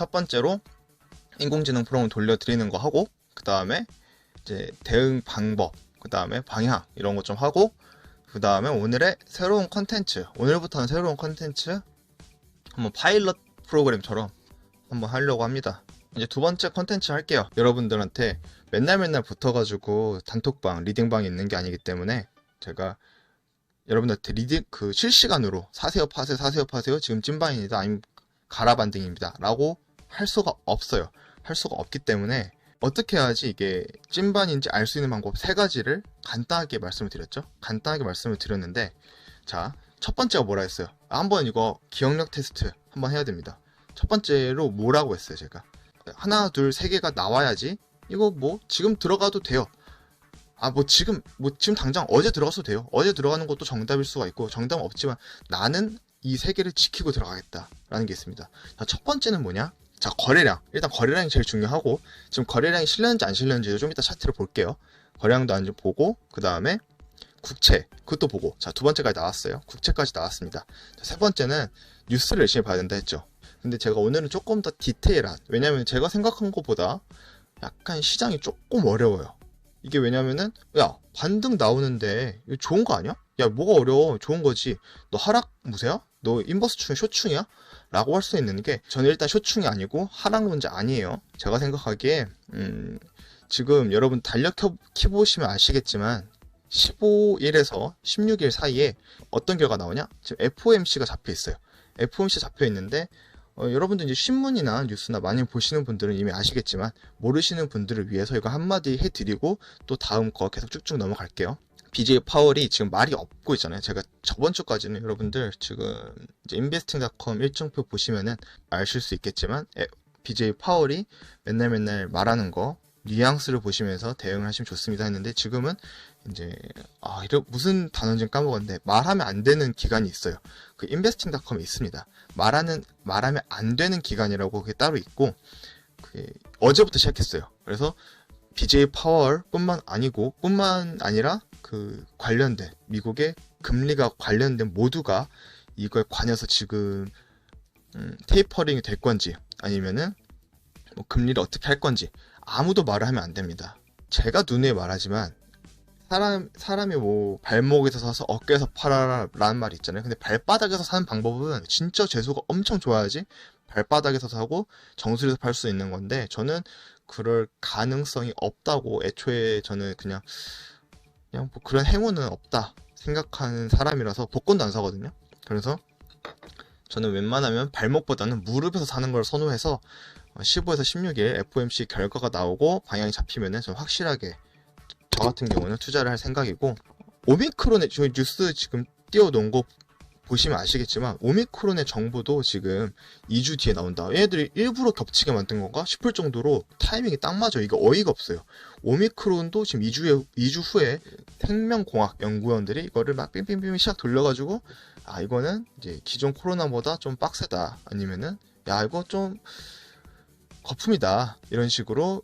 첫 번째로 인공지능 프롬을 돌려드리는 거 하고 그 다음에 이제 대응 방법 그 다음에 방향 이런 거 좀 하고 그 다음에 오늘의 새로운 컨텐츠 오늘부터는 새로운 컨텐츠 한번 파일럿 프로그램처럼 한번 하려고 합니다. 이제 두 번째 컨텐츠 할게요. 여러분들한테 맨날 맨날 붙어가지고 단톡방 리딩방이 있는 게 아니기 때문에 제가 여러분들한테 리딩 그 실시간으로 사세요 파세요 사세요 파세요 지금 찐방입니다 아니면 가라반등입니다 라고 할 수가 없어요. 할 수가 없기 때문에 어떻게 해야지 이게 찐반인지 알 수 있는 방법 세 가지를 간단하게 말씀을 드렸죠. 간단하게 말씀을 드렸는데 자 첫 번째가 뭐라 했어요? 아, 한번 이거 기억력 테스트 한번 해야 됩니다. 첫 번째로 뭐라고 했어요 제가? 하나 둘 세 개가 나와야지 이거 뭐 지금 들어가도 돼요. 아 뭐 지금 뭐 지금 당장 어제 들어가도 돼요. 어제 들어가는 것도 정답일 수가 있고 정답은 없지만 나는 이 세 개를 지키고 들어가겠다라는 게 있습니다. 자, 첫 번째는 뭐냐 자 거래량. 일단 거래량이 제일 중요하고 지금 거래량이 실렸는지 안 실렸는지도 좀 이따 차트를 볼게요. 거래량도 안 보고 그 다음에 국채. 그것도 보고. 자 두 번째까지 나왔어요. 국채까지 나왔습니다. 자, 세 번째는 뉴스를 열심히 봐야 된다 했죠. 근데 제가 오늘은 조금 더 디테일한 왜냐면 제가 생각한 것보다 약간 시장이 조금 어려워요. 이게 왜냐면은 야 반등 나오는데 이거 좋은 거 아니야? 야 뭐가 어려워? 좋은 거지. 너 하락 무세야? 너 인버스충 쇼충이야? 라고 할 수 있는 게 저는 일단 쇼충이 아니고 하락 문제 아니에요 제가 생각하기에 음, 지금 여러분 달력 켜, 키보시면 아시겠지만 15일에서 16일 사이에 어떤 결과 나오냐? 지금 FOMC가 잡혀 있어요. FOMC 잡혀 있는데 어, 여러분들 이제 신문이나 뉴스나 많이 보시는 분들은 이미 아시겠지만 모르시는 분들을 위해서 이거 한마디 해드리고 또 다음 거 계속 쭉쭉 넘어갈게요. BJ 파월이 지금 말이 없고 있잖아요. 제가 저번 주까지는 여러분들 지금 이제 investing.com 일정표 보시면은 아실 수 있겠지만 에, BJ 파월이 맨날 맨날 말하는 거 뉘앙스를 보시면서 대응을 하시면 좋습니다 했는데 지금은 이제 아 이런 무슨 단어인지 까먹었는데 말하면 안 되는 기간이 있어요. 그 investing.com에 있습니다. 말하는 말하면 안 되는 기간이라고 그게 따로 있고 그 어제부터 시작했어요. 그래서 BJ 파월뿐만 아니고 뿐만 아니라 그 관련된 미국의 금리가 관련된 모두가 이거에 관여서 지금 음, 테이퍼링이 될 건지 아니면은 뭐 금리를 어떻게 할 건지 아무도 말을 하면 안 됩니다. 제가 눈에 말하지만 사람 사람이 뭐 발목에서 사서 어깨에서 팔아라라는 말이 있잖아요. 근데 발바닥에서 사는 방법은 진짜 재수가 엄청 좋아야지 발바닥에서 사고 정수리에서 팔 수 있는 건데 저는 그럴 가능성이 없다고 애초에 저는 그냥 그냥 뭐 그런 행운은 없다 생각하는 사람이라서 복권도 안 사거든요. 그래서 저는 웬만하면 발목보다는 무릎에서 사는 걸 선호해서 15에서 16일 FOMC 결과가 나오고 방향이 잡히면은 좀 확실하게 저 같은 경우는 투자를 할 생각이고 오미크론의 뉴스 지금 띄워놓은 거 보시면 아시겠지만 오미크론의 정보도 지금 2주 뒤에 나온다. 얘네들이 일부러 겹치게 만든 건가 싶을 정도로 타이밍이 딱 맞아. 이게 어이가 없어요. 오미크론도 지금 2주 2주 후에 생명공학 연구원들이 이거를 막 빙빙빙 시작 돌려가지고 아 이거는 이제 기존 코로나보다 좀 빡세다. 아니면은 야 이거 좀 거품이다. 이런 식으로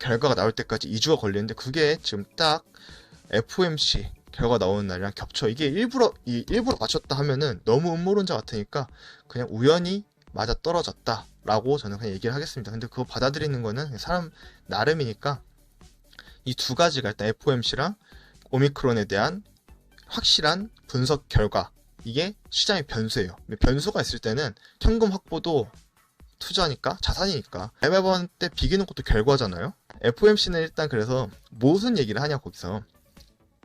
결과가 나올 때까지 2주가 걸리는데 그게 지금 딱 FOMC 결과 나오는 날이랑 겹쳐. 이게 일부러 이 일부러 맞췄다 하면은 너무 음모론자 같으니까 그냥 우연히 맞아 떨어졌다라고 저는 그냥 얘기를 하겠습니다. 근데 그거 받아들이는 거는 사람 나름이니까 이 두 가지가 일단 FOMC랑 오미크론에 대한 확실한 분석 결과 이게 시장의 변수예요. 변수가 있을 때는 현금 확보도 투자니까 자산이니까 M1 때 비기는 것도 결과잖아요. FOMC는 일단 그래서 무슨 얘기를 하냐 거기서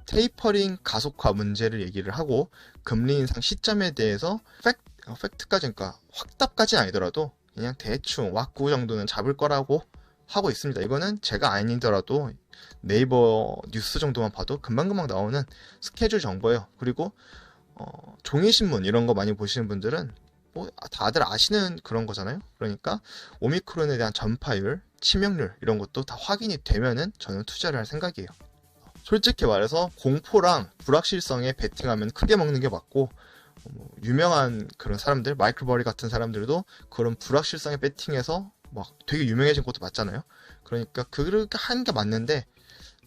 테이퍼링 가속화 문제를 얘기를 하고 금리 인상 시점에 대해서 팩트, 어, 팩트 까지 그러니까 확답까지는 아니더라도 그냥 대충 왁구 정도는 잡을 거라고 하고 있습니다. 이거는 제가 아니더라도 네이버 뉴스 정도만 봐도 금방금방 나오는 스케줄 정보예요. 그리고 어, 종이신문 이런 거 많이 보시는 분들은 뭐 다들 아시는 그런 거잖아요. 그러니까 오미크론에 대한 전파율, 치명률 이런 것도 다 확인이 되면은 저는 투자를 할 생각이에요. 솔직히 말해서 공포랑 불확실성에 베팅하면 크게 먹는 게 맞고 뭐 유명한 그런 사람들 마이클 버리 같은 사람들도 그런 불확실성에 베팅해서 막 되게 유명해진 것도 맞잖아요. 그러니까 그렇게 하는 게 맞는데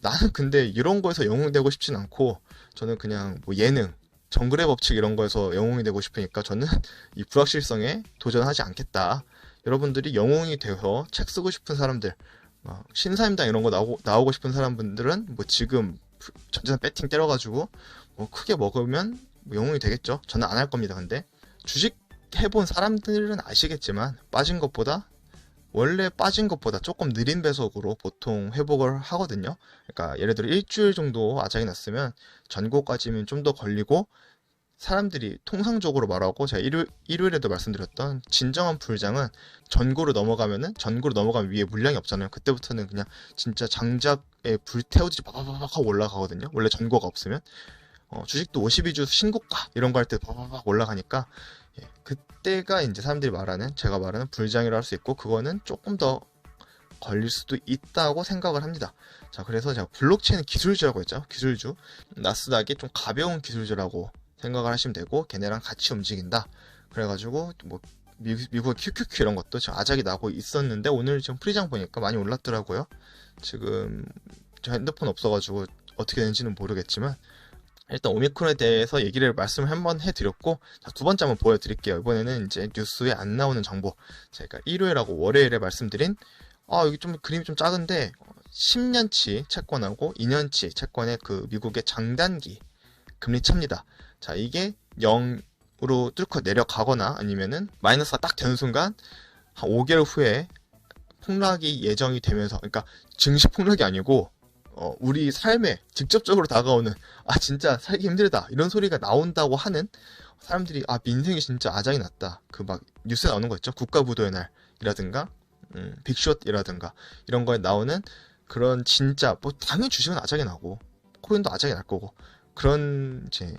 나는 근데 이런 거에서 영웅 되고 싶진 않고 저는 그냥 뭐 예능 정글의 법칙 이런 거에서 영웅이 되고 싶으니까 저는 이 불확실성에 도전하지 않겠다. 여러분들이 영웅이 되어서 책 쓰고 싶은 사람들, 막 신사임당 이런 거 나오고, 나오고 싶은 사람분들은 뭐 지금 전재산 배팅 때려가지고 뭐 크게 먹으면 뭐 영웅이 되겠죠. 저는 안 할 겁니다. 근데 주식 해본 사람들은 아시겠지만 빠진 것보다 원래 빠진 것보다 조금 느린 배속으로 보통 회복을 하거든요. 그러니까 예를 들어 일주일 정도 아작이 났으면 전고까지면 좀더 걸리고 사람들이 통상적으로 말하고 제가 일요일, 일요일에도 말씀드렸던 진정한 불장은 전고로 넘어가면은 전고로 넘어가면 위에 물량이 없잖아요. 그때부터는 그냥 진짜 장작에 불 태우듯이 바바바박 하고 올라가거든요. 원래 전고가 없으면 어, 주식도 52주 신고가 이런 거 할 때 바바박 올라가니까 예, 그때가 이제 사람들이 말하는 제가 말하는 불장이라 할 수 있고 그거는 조금 더 걸릴 수도 있다고 생각을 합니다. 자, 그래서 제가 블록체인 기술주라고 했죠. 기술주. 나스닥이 좀 가벼운 기술주라고 생각을 하시면 되고 걔네랑 같이 움직인다. 그래가지고 뭐 미국, 의 QQQ 이런 것도 지금 아작이 나고 있었는데 오늘 지금 프리장 보니까 많이 올랐더라고요. 지금 저 핸드폰 없어가지고 어떻게 되는지는 모르겠지만 일단 오미크론에 대해서 얘기를 말씀을 한번 해드렸고 자, 두 번째 한번 보여드릴게요. 이번에는 이제 뉴스에 안 나오는 정보 제가 일요일하고 월요일에 말씀드린 아 여기 좀 그림이 좀 작은데 10년치 채권하고 2년치 채권의 그 미국의 장단기 금리 차입니다. 자, 이게 0으로 뚫고 내려가거나 아니면은 마이너스가 딱 되는 순간 한 5개월 후에 폭락이 예정이 되면서 그러니까 증시 폭락이 아니고 어, 우리 삶에 직접적으로 다가오는 아 진짜 살기 힘들다 이런 소리가 나온다고 하는 사람들이 아 민생이 진짜 아장이 났다. 그 막 뉴스에 나오는 거 있죠? 국가부도의 날이라든가 음, 빅숏이라든가 이런 거에 나오는 그런 진짜 뭐 당연히 주식은 아작이 나고 코인도 아작이 날 거고 그런 이제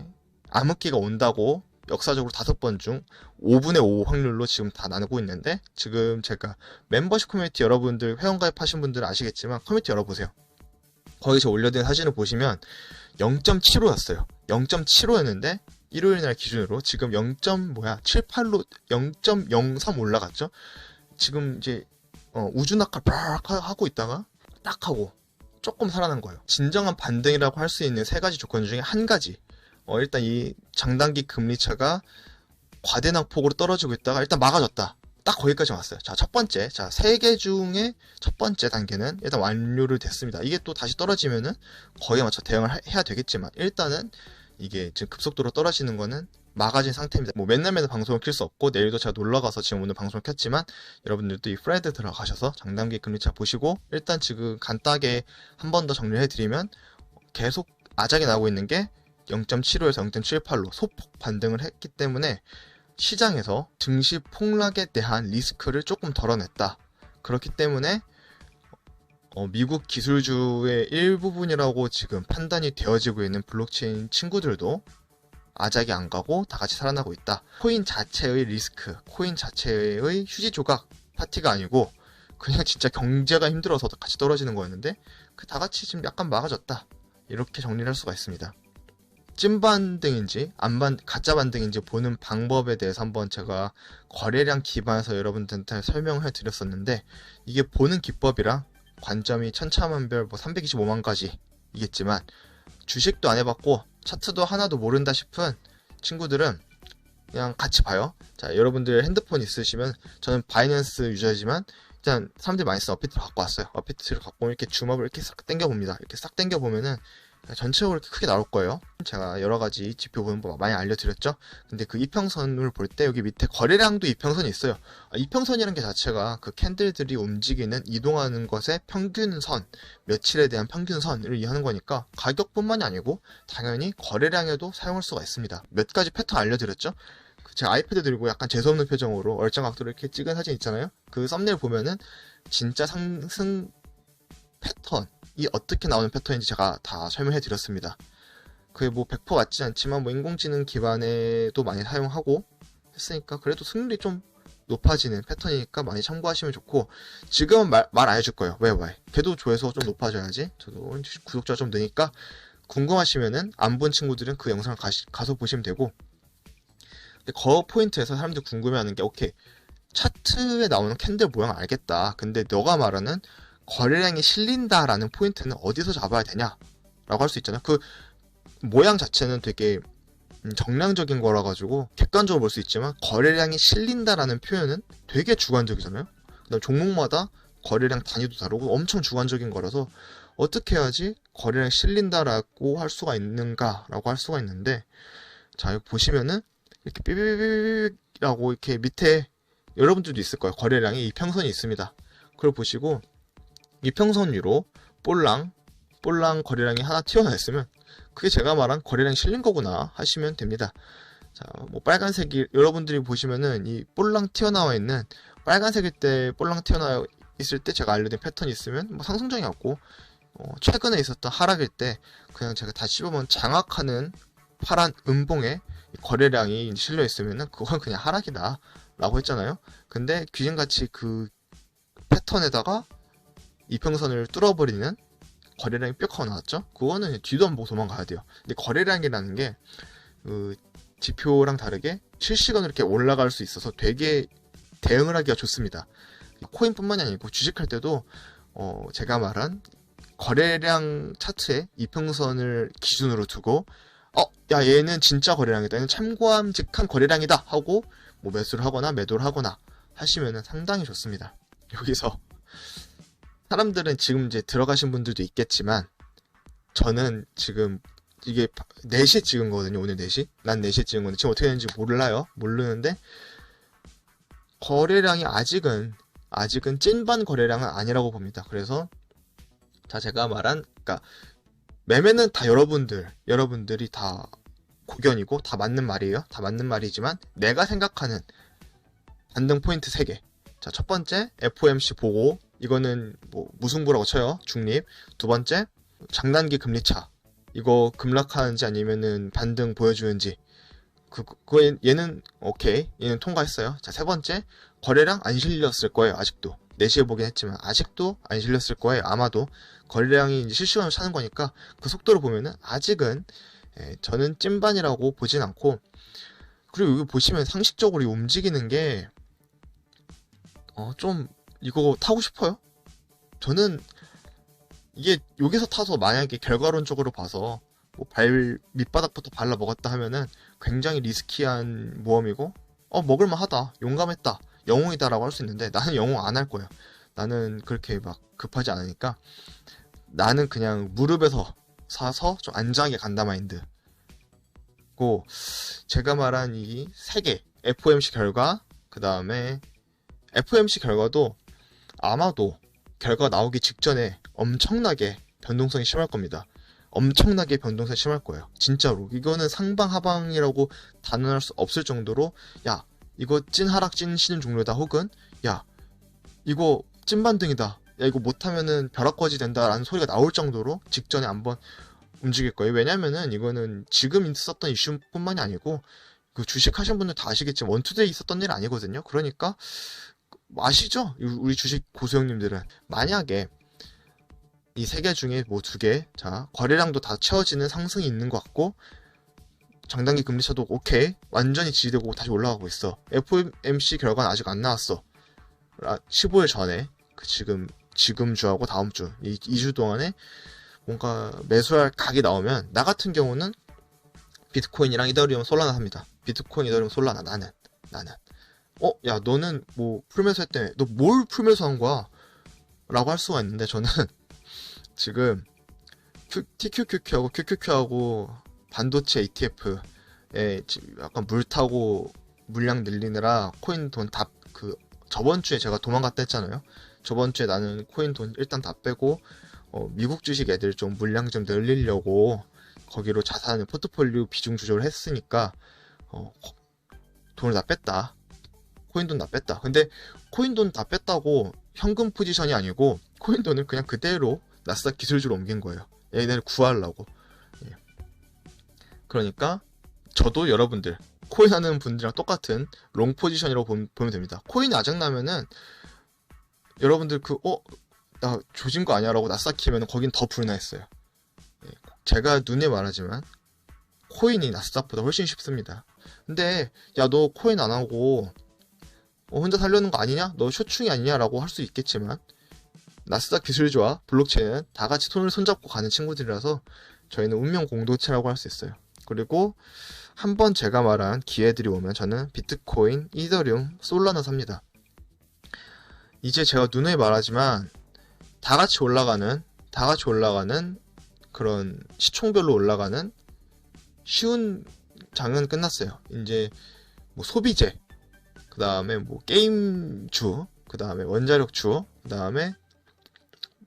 암흑기가 온다고 역사적으로 다섯 번 중 5분의 5 확률로 지금 다 나누고 있는데 지금 제가 멤버십 커뮤니티 여러분들 회원가입 하신 분들은 아시겠지만 커뮤니티 열어보세요. 거기서 올려둔 사진을 보시면 0.75였어요. 0.75였는데 일요일 날 기준으로 지금 0. 뭐야 78로 0.03 올라갔죠. 지금 이제 어, 우주 낙하 빡 하고 있다가 딱 하고 조금 살아난 거예요. 진정한 반등이라고 할 수 있는 세 가지 조건 중에 한 가지 어, 일단 이 장단기 금리 차가 과대낙폭으로 떨어지고 있다가 일단 막아졌다. 딱 거기까지 왔어요. 자, 첫 번째. 자, 세 개 중에 첫 번째 단계는 일단 완료를 됐습니다. 이게 또 다시 떨어지면은 거기에 맞춰 대응을 해야 되겠지만 일단은 이게 지금 급속도로 떨어지는 거는 막아진 상태입니다. 뭐 맨날 맨날 방송을 킬 수 없고 내일도 제가 놀러 가서 지금 오늘 방송을 켰지만 여러분들도 이 프레드 들어가셔서 장단기 금리차 보시고 일단 지금 간단하게 한 번 더 정리해 드리면 계속 아작이 나고 있는 게 0.75에서 0.78로 소폭 반등을 했기 때문에 시장에서 증시 폭락에 대한 리스크를 조금 덜어냈다. 그렇기 때문에 어, 미국 기술주의 일부분이라고 지금 판단이 되어지고 있는 블록체인 친구들도 아작이 안 가고 다 같이 살아나고 있다. 코인 자체의 리스크, 코인 자체의 휴지 조각 파티가 아니고 그냥 진짜 경제가 힘들어서 같이 떨어지는 거였는데 그 다 같이 지금 약간 막아졌다. 이렇게 정리를 할 수가 있습니다. 찐반등인지 안반 가짜 반등인지 보는 방법에 대해서 한번 제가 거래량 기반에서 여러분들한테 설명을 해드렸었는데 이게 보는 기법이랑 관점이 천차만별 뭐 325만 가지이겠지만 주식도 안 해봤고 차트도 하나도 모른다 싶은 친구들은 그냥 같이 봐요. 자 여러분들 핸드폰 있으시면 저는 바이낸스 유저이지만 일단 사람들이 많이 쓰는 어피트를 갖고 왔어요. 어피트를 갖고 이렇게 주먹을 이렇게 싹 당겨 봅니다. 이렇게 싹 당겨 보면은 전체적으로 이렇게 크게 나올 거예요. 제가 여러 가지 지표 보는 법 많이 알려드렸죠. 근데 그 이평선을 볼 때 여기 밑에 거래량도 이평선이 있어요. 아, 이평선이라는 게 자체가 그 캔들들이 움직이는 이동하는 것의 평균선, 며칠에 대한 평균선을 이해하는 거니까 가격뿐만이 아니고 당연히 거래량에도 사용할 수가 있습니다. 몇 가지 패턴 알려드렸죠. 그 제가 아이패드 들고 약간 재수없는 표정으로 얼짱각도로 이렇게 찍은 사진 있잖아요. 그 썸네일 보면은 진짜 상승 패턴 이 어떻게 나오는 패턴인지 제가 다 설명해 드렸습니다. 그게 뭐 100% 맞지 않지만 뭐 인공지능 기반에도 많이 사용하고 했으니까 그래도 승률이 좀 높아지는 패턴이니까 많이 참고하시면 좋고 지금은 말안 해줄 거예요. 왜 왜? 걔도 조회수가 좀 높아져야지. 저도 구독자 좀 느니까 궁금하시면은 안 본 친구들은 그 영상을 가시, 가서 보시면 되고 거 포인트에서 사람들이 궁금해하는 게 오케이 차트에 나오는 캔들 모양 알겠다. 근데 너가 말하는 거래량이 실린다라는 포인트는 어디서 잡아야 되냐라고 할 수 있잖아요. 그 모양 자체는 되게 음, 정량적인 거라 가지고 객관적으로 볼 수 있지만 거래량이 실린다라는 표현은 되게 주관적이잖아요. 그다음 종목마다 거래량 단위도 다르고 엄청 주관적인 거라서 어떻게 해야지 거래량 실린다라고 할 수가 있는가라고 할 수가 있는데 자 여기 보시면은 이렇게 삐삐삐삐라고 이렇게 밑에 여러분들도 있을 거예요. 거래량이 이 평선이 있습니다. 그걸 보시고 이평선 위로 볼랑 볼랑 거래량이 하나 튀어나와 있으면 그게 제가 말한 거래량이 실린 거구나 하시면 됩니다. 자, 뭐 빨간색이 여러분들이 보시면은 이 볼랑 튀어나와 있는 빨간색일 때 볼랑 튀어나와 있을 때 제가 알려드린 패턴이 있으면 뭐 상승장이었고 어, 최근에 있었던 하락일 때 그냥 제가 다시 씹으면 장악하는 파란 음봉에 거래량이 실려 있으면은 그건 그냥 하락이다 라고 했잖아요. 근데 귀신같이 그 패턴에다가 이평선을 뚫어버리는 거래량이 뿅 하고 나왔죠? 그거는 뒤도 안 보고 도망가야 돼요. 근데 거래량이라는 게, 그, 지표랑 다르게 실시간으로 이렇게 올라갈 수 있어서 되게 대응을 하기가 좋습니다. 코인뿐만이 아니고 주식할 때도, 어, 제가 말한 거래량 차트에 이평선을 기준으로 두고, 어, 야, 얘는 진짜 거래량이다. 얘는 참고함직한 거래량이다. 하고, 뭐 매수를 하거나 매도를 하거나 하시면 상당히 좋습니다. 여기서 사람들은 지금 이제 들어가신 분들도 있겠지만 저는 지금 이게 4시에 찍은 거거든요. 오늘 4시. 난 4시에 찍은 건데 지금 어떻게 되는지 몰라요. 모르는데 거래량이 아직은 아직은 찐반 거래량은 아니라고 봅니다. 그래서 자 제가 말한 그러니까 매매는 다 여러분들 여러분들이 다 고견이고 다 맞는 말이에요. 다 맞는 말이지만 내가 생각하는 반등 포인트 3개. 자, 첫 번째 FOMC 보고 이거는 뭐 무승부라고 쳐요. 중립. 두 번째 장단기 금리 차. 이거 급락하는지 아니면은 반등 보여주는지. 그, 그거 얘는 오케이. 얘는 통과했어요. 자, 세 번째 거래량 안 실렸을 거예요. 아직도. 4시에 보긴 했지만 아직도 안 실렸을 거예요. 아마도 거래량이 이제 실시간으로 차는 거니까 그 속도를 보면은 아직은 예, 저는 찐반이라고 보진 않고 그리고 여기 보시면 상식적으로 움직이는 게 어, 좀 이거 타고 싶어요? 저는 이게 여기서 타서 만약에 결과론적으로 봐서 뭐 발 밑바닥부터 발라 먹었다 하면은 굉장히 리스키한 모험이고 어 먹을만 하다 용감했다 영웅이다라고 할 수 있는데 나는 영웅 안 할 거예요 나는 그렇게 막 급하지 않으니까 나는 그냥 무릎에서 사서 좀 안전하게 간다 마인드 고 제가 말한 이 세 개 FOMC 결과 그 다음에 FOMC 결과도 아마도 결과 나오기 직전에 엄청나게 변동성이 심할 겁니다. 엄청나게 변동성이 심할 거예요. 진짜로. 이거는 상방 하방이라고 단언할 수 없을 정도로 야 이거 찐 하락 찐 시즌 종료다 혹은 야 이거 찐 반등이다. 야 이거 못하면은 벼락거지 된다라는 소리가 나올 정도로 직전에 한번 움직일 거예요. 왜냐면은 이거는 지금 있었던 이슈뿐만이 아니고 그 주식 하신 분들 다 아시겠지만 원투데이 있었던 일 아니거든요. 그러니까 아시죠? 우리 주식 고수형님들은 만약에 이 세 개 중에 뭐 두 개, 자 거래량도 다 채워지는 상승이 있는 것 같고 장단기 금리 차도 오케이 완전히 지지되고 다시 올라가고 있어. FOMC 결과는 아직 안 나왔어. 15일 전에 그 지금 지금 주하고 다음 주 이 2주 동안에 뭔가 매수할 각이 나오면 나 같은 경우는 비트코인이랑 이더리움 솔라나 삽니다. 비트코인, 이더리움, 솔라나 나는 나는 어, 야, 너는 뭐 풀면서 했대. 너 뭘 풀면서 한 거야? 라고 할 수가 있는데 저는 지금 TQQQ하고 QQQ하고 반도체 ETF에 약간 물 타고 물량 늘리느라 코인 돈 다 그 저번 주에 제가 도망갔다 했잖아요. 저번 주에 나는 코인 돈 일단 다 빼고 어, 미국 주식 애들 좀 물량 좀 늘리려고 거기로 자산 포트폴리오 비중 조절을 했으니까 어, 돈을 다 뺐다. 코인 돈 다 뺐다. 근데 코인 돈 다 뺐다고 현금 포지션이 아니고 코인 돈을 그냥 그대로 나스닥 기술주로 옮긴 거예요. 얘네를 구하려고. 예. 그러니까 저도 여러분들 코인 하는 분들이랑 똑같은 롱 포지션이라고 보면 됩니다. 코인이 아작 나면은 여러분들 그 어? 나 조진 거 아니야? 라고 나스닥 키면 거긴 더 불나 했어요. 예. 제가 눈에 말하지만 코인이 나스닥보다 훨씬 쉽습니다. 근데 야 너 코인 안 하고 어, 혼자 살려는 거 아니냐? 너 쇼충이 아니냐라고 할 수 있겠지만 나스닥 기술주와 블록체인은 다 같이 손을 손잡고 가는 친구들이라서 저희는 운명 공동체라고 할 수 있어요. 그리고 한번 제가 말한 기회들이 오면 저는 비트코인, 이더리움, 솔라나 삽니다. 이제 제가 누누이 말하지만 다 같이 올라가는 다 같이 올라가는 그런 시총별로 올라가는 쉬운 장은 끝났어요. 이제 뭐 소비재, 그 다음에 뭐 게임주, 그 다음에 원자력주, 그 다음에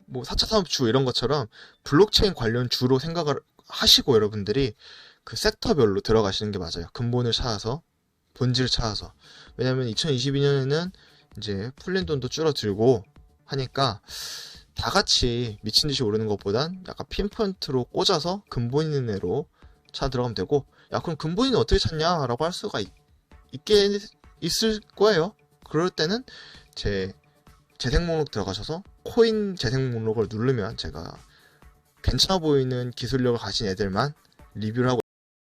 뭐 4차 산업주 이런 것처럼 블록체인 관련 주로 생각을 하시고 여러분들이 그 섹터별로 들어가시는 게 맞아요. 근본을 찾아서, 본질을 찾아서. 왜냐면 2022년에는 이제 풀린 돈도 줄어들고 하니까 다 같이 미친 듯이 오르는 것보단 약간 핀포인트로 꽂아서 근본 있는 애로 찾아 들어가면 되고 야 그럼 근본이는 어떻게 찾냐라고 할 수가 있, 있게 있을 거예요. 그럴 때는 제 재생 목록 들어가셔서 코인 재생 목록을 누르면 제가 괜찮아 보이는 기술력을 가진 애들만 리뷰를 하고